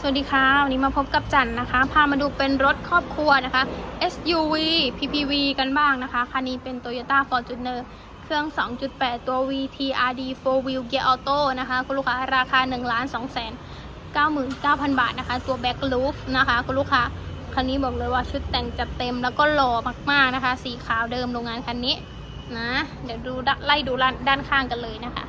สวัสดีค่ะ วันนี้มาพบกับจันนะคะ พามาดูเป็นรถครอบครัวนะคะ SUV PPV กันบ้างนะคะ คันนี้เป็น Toyota Fortuner เครื่อง 2.8 ตัว VTRD 4 Wheel Gear Auto นะคะ คุณลูกค้าราคา 1 2 9 9 0 0 0 บาทนะคะ ตัว Back Roof นะคะ คุณลูกค้า คันนี้บอกเลยว่าชุดแต่งจัดเต็มแล้วก็หล่อมากๆนะคะ สีขาวเดิมโรงงานคันนี้นะ เดี๋ยวดูด้านไล่ดูด้านข้างกันเลยนะคะ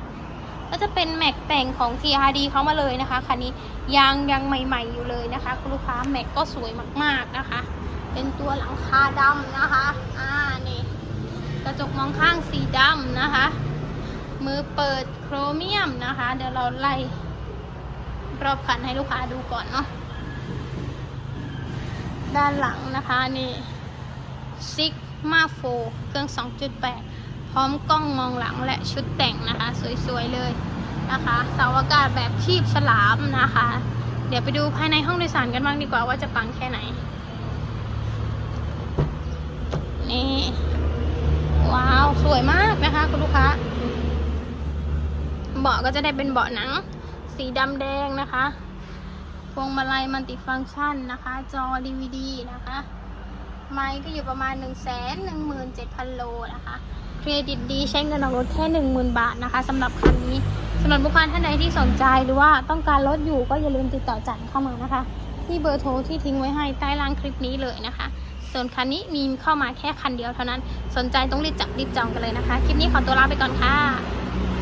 ก็จะเป็นแม็กแต่งของ TRD เขามาเลยนะคะคันนี้ยางยังใหม่ ๆอยู่เลยนะคะคุณลูกค้าแม็กก็สวยมากๆนะคะ เป็นตัวหลังคาดำนะคะอ่านี่กระจกมองข้างสีดำนะคะ มือเปิดโครเมียมนะคะ เดี๋ยวเราไล่รอบคันให้ลูกค้าดูก่อนเนาะด้านหลังนะคะนี่ซิกมาโฟเครื่อง 2.8 พร้อมกล้องมองหลังและชุดแต่งนะคะ สวยๆเลยนะคะเสาอากาศแบบชีพฉลามนะคะ เดี๋ยวไปดูภายในห้องโดยสารกันบ้างดีกว่าว่าจะปังแค่ไหน นี่ ว้าว สวยมากนะคะ คุณลูกค้า เบาะก็จะได้เป็นเบาะหนัง สีดำแดงนะคะพวงมาลัยมัลติฟังก์ชันนะคะ จอ DVD นะคะ ไม้ก็อยู่ประมาณ 1 1 7 0 0 0 โลนะคะ เครดิตดีใช้เงินออกรถแค่ 10,000 บาทนะคะสำหรับคันนี้สำหรับลูกค้าท่านใดที่สนใจหรือว่าต้องการรถอยู่ก็อย่าลืมติดต่อจันเข้ามานะคะ ที่เบอร์โทรที่ทิ้งไว้ให้ใต้ล่างคลิปนี้เลยนะคะ ส่วนคันนี้มีเข้ามาแค่คันเดียวเท่านั้น สนใจต้องรีบจับรีบจองกันเลยนะคะ คลิปนี้ขอตัวลาไปก่อนค่ะ